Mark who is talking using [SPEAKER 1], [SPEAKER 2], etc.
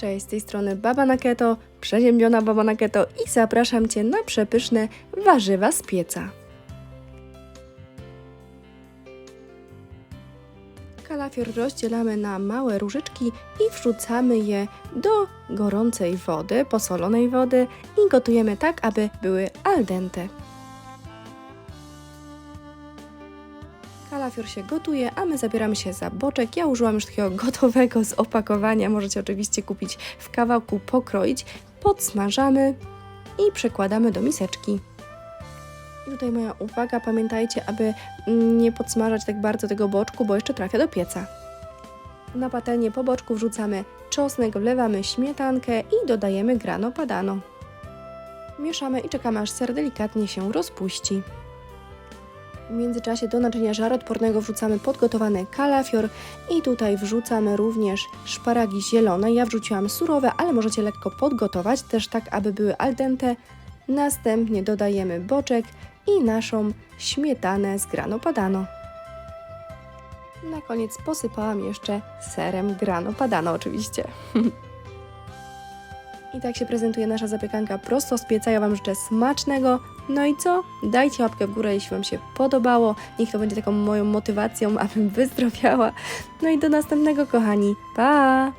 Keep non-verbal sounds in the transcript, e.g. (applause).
[SPEAKER 1] Cześć, z tej strony Baba na Keto, przeziębiona Baba na Keto i zapraszam Cię na przepyszne warzywa z pieca. Kalafior rozdzielamy na małe różyczki i wrzucamy je do gorącej wody, posolonej wody i gotujemy tak, aby były al dente. Kalafior się gotuje, a my zabieramy się za boczek. Ja użyłam już takiego (laughs) gotowego z opakowania. Możecie oczywiście kupić w kawałku, pokroić. Podsmażamy i przekładamy do miseczki. I tutaj moja uwaga, pamiętajcie, aby nie podsmażać tak bardzo tego boczku, bo jeszcze trafia do pieca. Na patelnię po boczku wrzucamy czosnek, wlewamy śmietankę i dodajemy grano padano. Mieszamy i czekamy aż ser delikatnie się rozpuści. W międzyczasie do naczynia żaroodpornego wrzucamy podgotowany kalafior i tutaj wrzucamy również szparagi zielone. Ja wrzuciłam surowe, ale możecie lekko podgotować, też tak, aby były al dente. Następnie dodajemy boczek i naszą śmietanę z grano padano. Na koniec posypałam jeszcze serem grano padano oczywiście. (laughs) I tak się prezentuje nasza zapiekanka prosto z pieca. Ja Wam życzę smacznego. No i co? Dajcie łapkę w górę, jeśli Wam się podobało. Niech to będzie taką moją motywacją, (laughs) abym wyzdrowiała. No i do następnego, kochani. Pa!